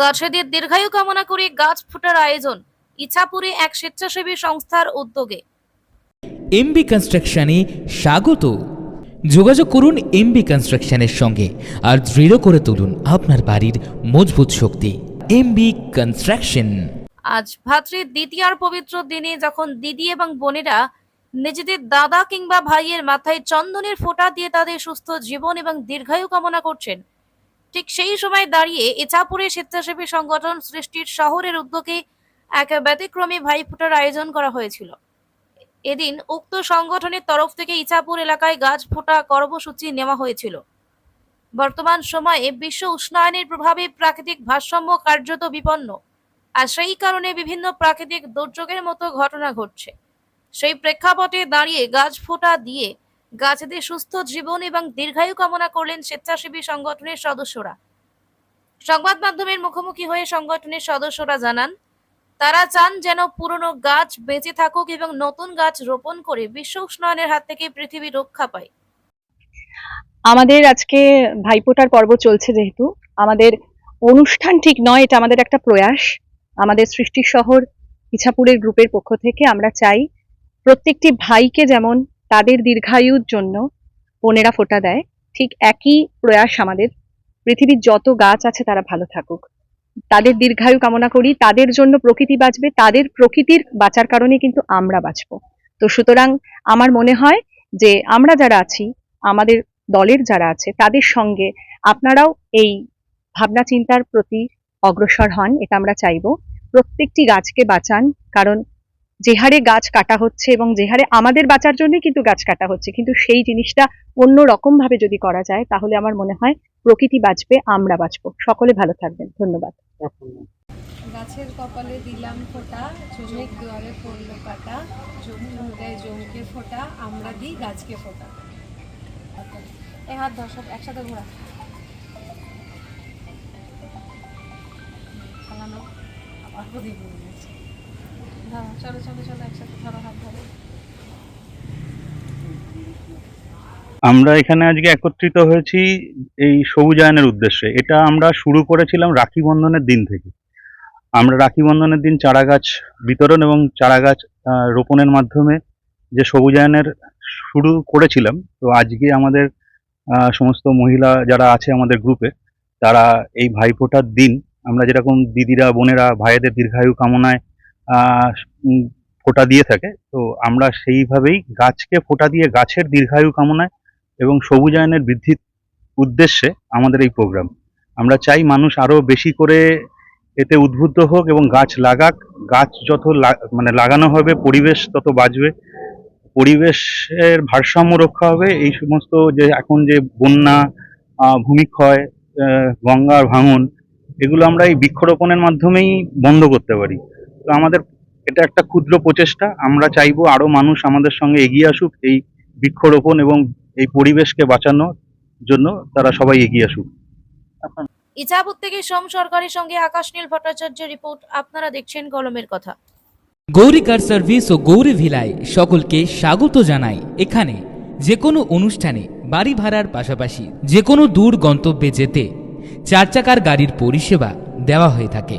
গাছেদের দীর্ঘায়ু কামনা করে গাছ ফোটার আয়োজন ইছাপুরে এক স্বেচ্ছাসেবী সংস্থার উদ্যোগে। এমবি কনস্ট্রাকশনে স্বাগত। যোগাযোগ করুন এমবি কনস্ট্রাকশনের সঙ্গে আর দৃঢ় করে তুলুন আপনার বাড়ির মজবুত শক্তি। MB construction. আজ ভাতৃ দ্বিতীয়ার পবিত্র দিনে যখন দিদি এবং বোনেরা নিজেদের দাদা কিংবা ভাইয়ের মাথায় চন্দনের ফোঁটা দিয়ে তাদের সুস্থ জীবন এবং দীর্ঘায়ু কামনা করছেন ঠিক সেই সময় দাঁড়িয়ে ইছাপুরে স্বেচ্ছাসেবী সংগঠন সৃষ্টির শহরের উদ্যোগে এক ব্যতিক্রমী ভাইফোঁটার আয়োজন করা হয়েছিল। এদিন উক্ত সংগঠনের তরফ থেকে ইছাপুর এলাকায় গাছ ফোঁটা কর্মসূচি নেওয়া হয়েছিল। বর্তমান সময়ে বিশ্ব উষ্ণায়নের প্রভাবে প্রাকৃতিক ভারসাম্য কার্যত বিপন্ন। আর সেই কারণে বিভিন্ন প্রাকৃতিক দুর্যোগের মতো ঘটনা ঘটছে। সেই প্রেক্ষাপটে দাঁড়িয়ে গাছ ফোঁটা দিয়ে গাছেদের সুস্থ জীবন এবং দীর্ঘায়ু কামনা করলেন স্বেচ্ছাসেবী সংগঠনের সদস্যরা। সংবাদ মাধ্যমের মুখোমুখি হয়ে সংগঠনের সদস্যরা জানান, তারা চান যেন পুরনো গাছ বেঁচে থাকুক এবং নতুন গাছ রোপণ করে বিশ্ব উষ্ণায়নের হাত থেকে পৃথিবী রক্ষা পায়। আমাদের আজকে ভাইফোঁটার পর্ব চলছে যেহেতু, আমাদের অনুষ্ঠান ঠিক নয়, এটা আমাদের একটা প্রয়াস। আমাদের সৃষ্টি শহর ইছাপুরের গ্রুপের পক্ষ থেকে আমরা চাই প্রত্যেকটি ভাইকে যেমন তাদের দীর্ঘায়ুর জন্য বোনেরা ফোঁটা দেয়। ঠিক একই প্রয়াস আমাদের। পৃথিবীর যত গাছ আছে তারা ভালো থাকুক। তাদের দীর্ঘায়ু কামনা করি, তাদের জন্য প্রকৃতি বাঁচবে, তাদের প্রকৃতির বাঁচার কারণে কিন্তু আমরা বাঁচবো। তো সুতরাং আমার মনে হয় যে আমরা যারা আছি, আমাদের দলের যারা আছে, তাদের সঙ্গে আপনারাও এই ভাবনা চিন্তার প্রতি অগ্রসর হন, এটা আমরা চাইব। প্রত্যেকটি গাছকে বাঁচান, কারণ যে হারে গাছ কাটা হচ্ছে এবং যে হারে আমাদের বাঁচার জন্য কিন্তু গাছ কাটা হচ্ছে, কিন্তু সেই জিনিসটা অন্য রকম ভাবে যদি করা যায়, তাহলে আমার মনে হয় প্রকৃতি বাঁচবে, আমরা বাঁচবো। সকলে ভালো থাকবেন, ধন্যবাদ। গাছের কপালে দিলাম ফোঁটা চুমিক দুয়ারে পড়ল কাটা জমু দেয় জমকে ফোঁটা, আমরা দিই গাছকে ফোঁটা। এ হাত ধর একসাথে ঘোরা। আমরা এখানে আজকে একত্রিত হয়েছি এই সবুজায়নের উদ্দেশ্যে। এটা আমরা শুরু করেছিলাম রাখি বন্ধনের দিন থেকে। আমরা রাখি বন্ধনের দিন চারা গাছ বিতরণ এবং চারা গাছ রোপণের মাধ্যমে যে সবুজায়নের শুরু করেছিলাম, তো আজকে আমাদের সমস্ত মহিলা যারা আছে আমাদের গ্রুপে, তারা এই ভাইফোঁটার দিন, আমরা যেরকম দিদিরা, বোনেরা ভাইয়েদের দীর্ঘায়ু কামনায় ফোঁটা দিয়ে থাকে। তো আমরা সেইভাবেই গাছকে ফোঁটা দিয়ে গাছের দীর্ঘায়ু কামনায় এবং সবুজায়নের বৃদ্ধির উদ্দেশ্যে আমাদের এই প্রোগ্রাম। আমরা চাই মানুষ আরও বেশি করে এতে উদ্বুদ্ধ হোক এবং গাছ লাগাক। গাছ যত মানে লাগানো হবে, পরিবেশ তত বাঁচবে। পরিবেশের ভারসাম্য রক্ষা হবে। এই সমস্ত যে এখন যে বন্যা ভূমিক্ষয় গঙ্গার ভাঙন, এগুলো আমরা এই বৃক্ষরোপণের মাধ্যমেই বন্ধ করতে পারি। তো আমাদের এটা একটা ক্ষুদ্র প্রচেষ্টা। আমরা চাইব আরও মানুষ আমাদের সঙ্গে এগিয়ে আসুক এই বৃক্ষরোপণ এবং এই পরিবেশকে বাঁচানোর জন্য তারা সবাই এগিয়ে আসুক। ইছাপুর থেকে সোম সরকারের সঙ্গে আকাশ নীল ভট্টাচার্যের রিপোর্ট। আপনারা দেখছেন কলমের কথা। গৌরী কার সার্ভিস ও গৌরী ভিলায় সকলকে স্বাগত জানাই। এখানে যে কোনো অনুষ্ঠানে বাড়ি ভাড়ার পাশাপাশি যে কোনো দূর গন্তব্যে যেতে চার চাকার গাড়ির পরিষেবা দেওয়া হয়ে থাকে।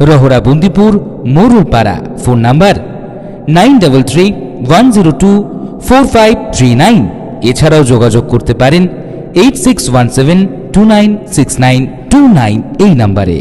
Rahara Bundipur Morulpara phone number nine double three one zero two four five three nine এছাড়াও যোগাযোগ করতে পারেন eight six one seven two nine six nine two nine এই নাম্বারে